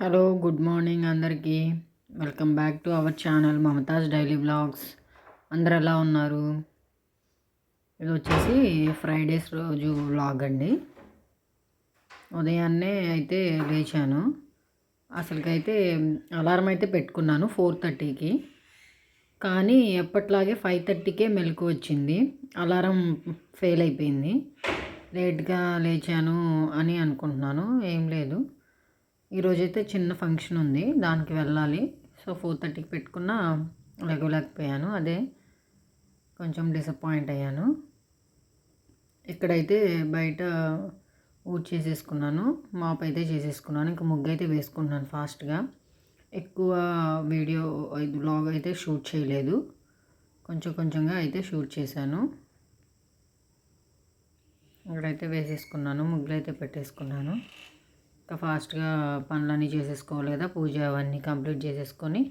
Hello good morning అందరికీ. Welcome back to our channel Mumtaz daily vlogs అందరు ఎలా ఉన్నారు? ఇది వచ్చేసి ఫ్రైడేస్ రోజు వ్లాగ్ అండి. ఉదయాన్నే అయితే లేచాను. అసలుకైతే అలారం అయితే పెట్టుకున్నాను ఫోర్ థర్టీకి. కానీ ఎప్పట్లాగే ఫైవ్ థర్టీకే మెలకు వచ్చింది. అలారం ఫెయిల్ అయిపోయింది. లేట్గా లేచాను అని అనుకుంటున్నాను. ఏం లేదు. ఈరోజైతే చిన్న ఫంక్షన్ ఉంది. దానికి వెళ్ళాలి. సో ఫోర్ థర్టీకి పెట్టుకున్న లెగలేకపోయాను అదే కొంచెం డిసప్పాయింట్ అయ్యాను. ఇక్కడైతే బయట ఊడ్ చేసేసుకున్నాను. మాప్ అయితే చేసేసుకున్నాను. ఇంకా ముగ్గు అయితే వేసుకున్నాను ఫాస్ట్గా. ఎక్కువ వీడియో బ్లాగ్ అయితే షూట్ చేయలేదు. కొంచెం కొంచెంగా అయితే షూట్ చేశాను. ఇక్కడైతే వేసేసుకున్నాను. ముగ్గులు అయితే పెట్టేసుకున్నాను. ఇంకా ఫాస్ట్గా పనులన్నీ చేసేసుకోవాలి కదా పూజ అవన్నీ కంప్లీట్ చేసేసుకొని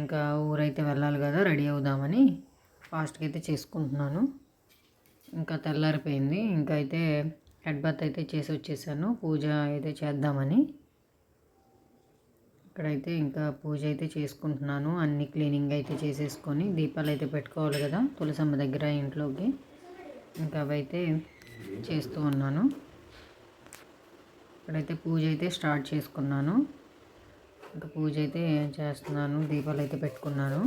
ఇంకా ఊరైతే వెళ్ళాలి కదా రెడీ అవుదామని ఫాస్ట్గా అయితే చేసుకుంటున్నాను. ఇంకా తెల్లారిపోయింది ఇంకా అయితే హెడ్ బాత్ అయితే చేసి వచ్చేసాను పూజ అయితే చేద్దామని. ఇక్కడైతే ఇంకా పూజ అయితే చేసుకుంటున్నాను అన్ని క్లీనింగ్ అయితే చేసేసుకొని దీపాలు అయితే పెట్టుకోవాలి కదా తులసమ్మ దగ్గర ఇంట్లోకి. ఇంకా అవైతే చేస్తూ ఉన్నాను. ఇక్కడైతే పూజ అయితే స్టార్ట్ చేసుకున్నాను. ఇంకా పూజ అయితే చేస్తున్నాను. దీపాలు అయితే పెట్టుకున్నాను.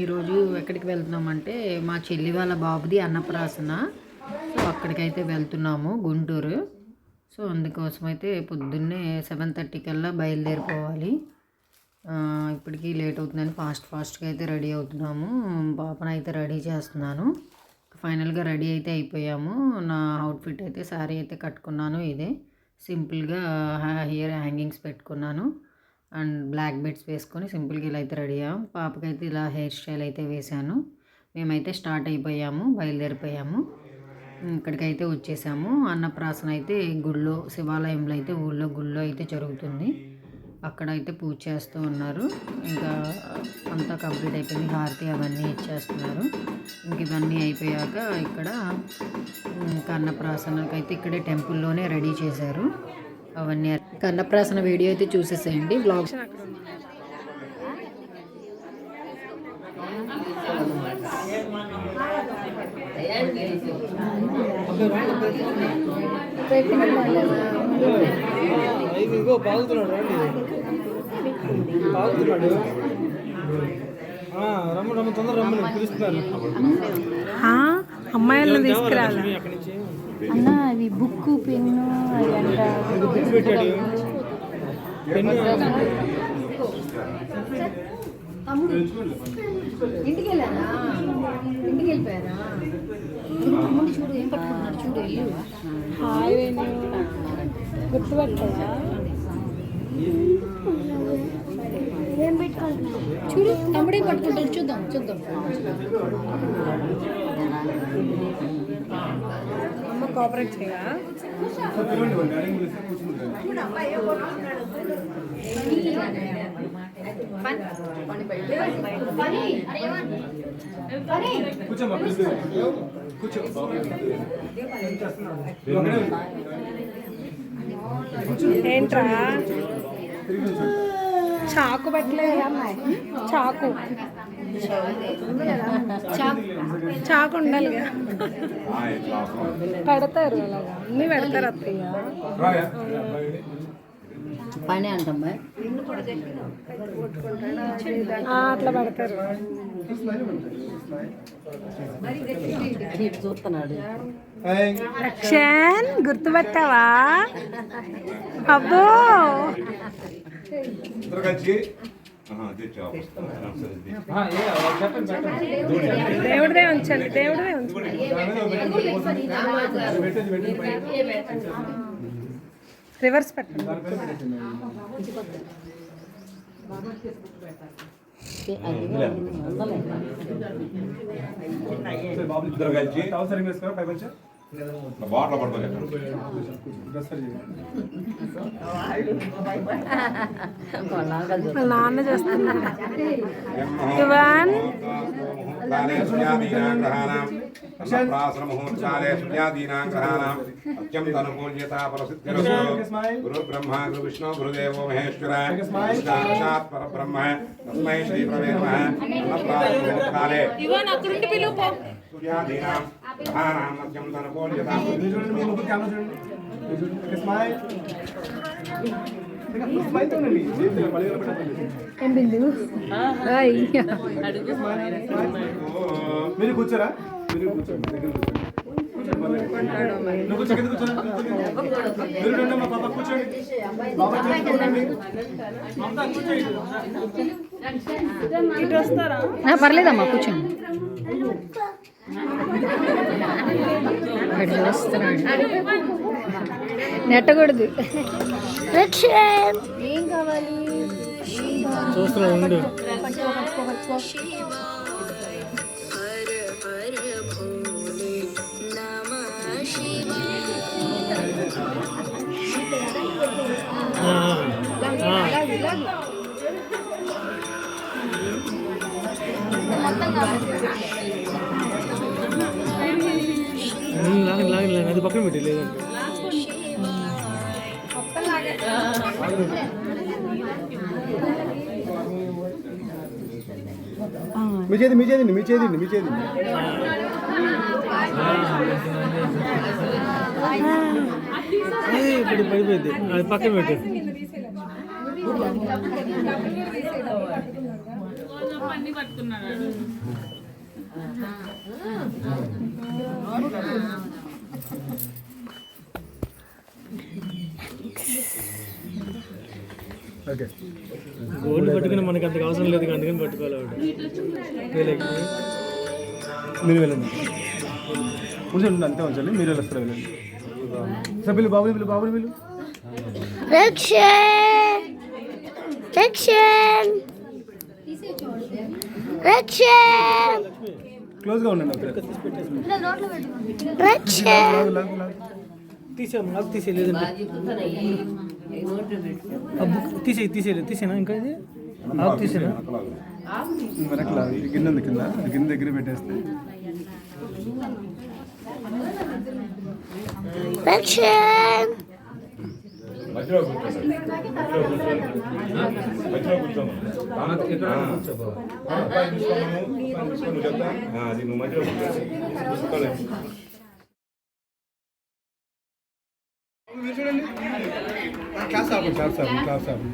ఈరోజు ఎక్కడికి వెళ్తున్నామంటే మా చెల్లి వాళ్ళ బాబుది అన్నప్రాసన. సో అక్కడికైతే వెళ్తున్నాము గుంటూరు. సో అందుకోసం అయితే పొద్దున్నే సెవెన్ థర్టీ కల్లా బయలుదేరిపోవాలి. ఇప్పటికీ లేట్ అవుతుందని ఫాస్ట్ ఫాస్ట్గా అయితే రెడీ అవుతున్నాము. పాపనైతే అయితే రెడీ చేస్తున్నాను. ఫైనల్గా రెడీ అయితే అయిపోయాము. నా అవుట్ఫిట్ అయితే శారీ అయితే కట్టుకున్నాను ఇదే. సింపుల్గా హియర్ హ్యాంగింగ్స్ పెట్టుకున్నాను. అండ్ బ్లాక్ బెడ్స్ వేసుకొని సింపుల్గా ఇలా అయితే రెడీ అయ్యాము పాపకైతే ఇలా హెయిర్ స్టైల్ అయితే వేశాను. మేమైతే స్టార్ట్ అయిపోయాము బయలుదేరిపోయాము. ఇక్కడికైతే వచ్చేసాము. అన్నప్రాసన అయితే గుళ్ళో శివాలయంలో అయితే ఊళ్ళో గుళ్ళో అయితే జరుగుతుంది. అక్కడ అయితే పూజ చేస్తూ ఉన్నారు. ఇంకా అంతా కంప్లీట్ అయిపోయింది. హారతి అవన్నీ ఇచ్చేస్తున్నారు. ఇంక ఇవన్నీ అయిపోయాక ఇక్కడ ఇంకా అన్నప్రాసనకైతే ఇక్కడే టెంపుల్లోనే రెడీ చేశారు. అవన్నీ కన్నప్రాసన వీడియో అయితే చూసేసేయండి. బ్లాగ్ ఇదిగో బాగుతున్నాడు రండి బాగుతున్నాడు రమ్మ రమ్మ తొందర రమ్మని పిలుస్తున్నారు అమ్మాయిలను తీసుకురాలి? అక్కడి నుంచి. అన్న అవి బుక్ పెన్ను అవి ఇంటికి వెళ్ళారా ఇంటికి వెళ్ళిపోయారా తమ్ముడు చూడు ఏం పట్టుకున్నాడు చూడు వెళ్ళు. హాయ్ వేణు గుర్తుపట్టదా చూడు తమ్ముడే పట్టుకుంటాడు? చూద్దాం. చూద్దాం. కోఆపరేట్ చేయా కూర్చోమ్మా పిలుస్తూ కూర్చో ఏంట్రా చాకు పెట్టలేదు అమ్మాయి చాకు చాకు ఉండాలిగా పెడతారు అలాగా అన్నీ పెడతారు అత్తయ్య. పని అంటమ్మా అట్లా పెడతారు. చూస్తున్నాడు. రక్షన్ గుర్తుపెట్టావా? అబ్బో. దేవుడిదే ఉంచండి దేవుడిదే ఉంచండి. రివర్స్ పెట్టండి. ఇద్దరు కలిసి అవసరం వేసుకోరా పై పంచ బాటలో పడుతుంది డ్రెస్ సరి చేయండి. వాళ్ళ నాన్న చేస్తున్నాడు ఇవాన్ ముహూర్తాలే సూర్యాదీనాం గ్రహాణం అత్యంత అనుకూల్యత గురు బ్రహ్మ గురు విష్ణు గురుదేవో మహేశ్వర సాక్షాత్ పరబ్రహ్మ తస్మై శ్రీ ప్రవే నమః సూర్యాదీనాం గ్రహాణం అత్యంత అనుకూల్యత మీరు కూర్చోరా మీరు కూర్చోండి. దగ్గర కూర్చోండి కూర్చోండి పర్లేదు. నువ్వు కూర్చో కింద కూర్చో మీరు రండి మా పాప కూర్చోండి బాబా చూసుకోండి మమతా కూర్చోండి ఇటు వస్తారా? ఆ, పర్లేదమ్మా కూర్చోండి. నెట్టకూడదు. ఏం కావాలి? చూస్తున్నాడు ఉండు. లాగండి లాగండి అది పక్కన పెట్టి లేదంటే. మీ చేతి మీ చేతి మీ చేతి మీ చేతి ఇప్పుడు పడిపోయింది. అది పక్కన పెట్టు. ఓకే గోల్డ్ పట్టుకుని మనకి అంతకు అవసరం లేదు అందుకని పట్టుకోవాలి. మీరు వెళ్ళండి ఉంచండి అంతే ఉంచండి మీరు వెళ్ళొస్తారు వెళ్ళండి సభ్యులు బాబుని వీళ్ళు బాబుని వీళ్ళు Rexen! Rexen! క్లోజ్గా ఉండండి. తీసాము నాకు తీసేయలేదండి ఆ బుక్ తీసేయి తీసేయలేదు తీసేనా ఇంకా ఇది ఆకు తీసేనా. ఈ గిన్నె ఉంది కింద గిన్నె దగ్గర పెట్టేస్తే Rexen! మధ్యలో కూర్చోండి. మధ్యలో కూర్చోమను తీసుకోమను చెప్తా అది నువ్వు మధ్యలో కూర్చోండి. తీసుకోలేదు మీరు చూడండి క్లాస్ ఆపండి క్లాస్ ఆపండి. క్లాస్ ఆపండి.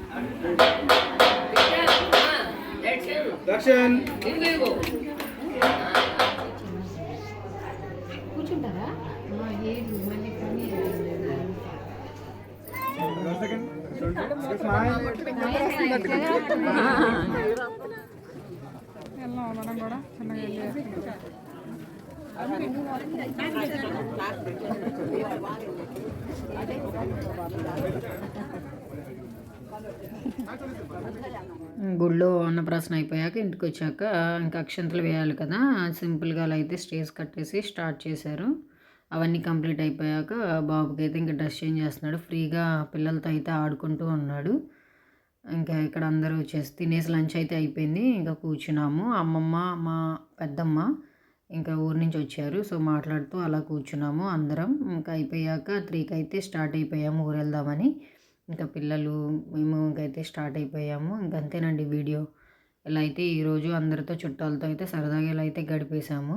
వెళ్ళాం మనం కూడా చిన్నగా గుళ్ళో అన్నప్రాసన అయిపోయాక ఇంటికి వచ్చాక ఇంకా అక్షంతలు వేయాలి కదా. సింపుల్గా అలా అయితే స్టేజ్ కట్టేసి స్టార్ట్ చేశారు. అవన్నీ కంప్లీట్ అయిపోయాక బాబుకి అయితే ఇంకా డ్రెస్ చేంజ్ చేస్తున్నాడు. ఫ్రీగా పిల్లలతో అయితే ఆడుకుంటూ ఉన్నాడు. ఇంకా ఇక్కడ అందరూ వచ్చేసి తినేసి లంచ్ అయితే అయిపోయింది. ఇంకా కూర్చున్నాము. అమ్మమ్మ మా పెద్దమ్మ ఇంకా ఊరి నుంచి వచ్చారు. సో మాట్లాడుతూ అలా కూర్చున్నాము అందరం. ఇంకా అయిపోయాక త్రీకి అయితే స్టార్ట్ అయిపోయాము ఊరు వెళ్దామని ఇంకా పిల్లలు మేము ఇంకైతే స్టార్ట్ అయిపోయాము. ఇంక అంతేనండి వీడియో. ఇలా అయితే ఈరోజు అందరితో చుట్టాలతో అయితే సరదాగా ఇలా అయితే గడిపేశాము.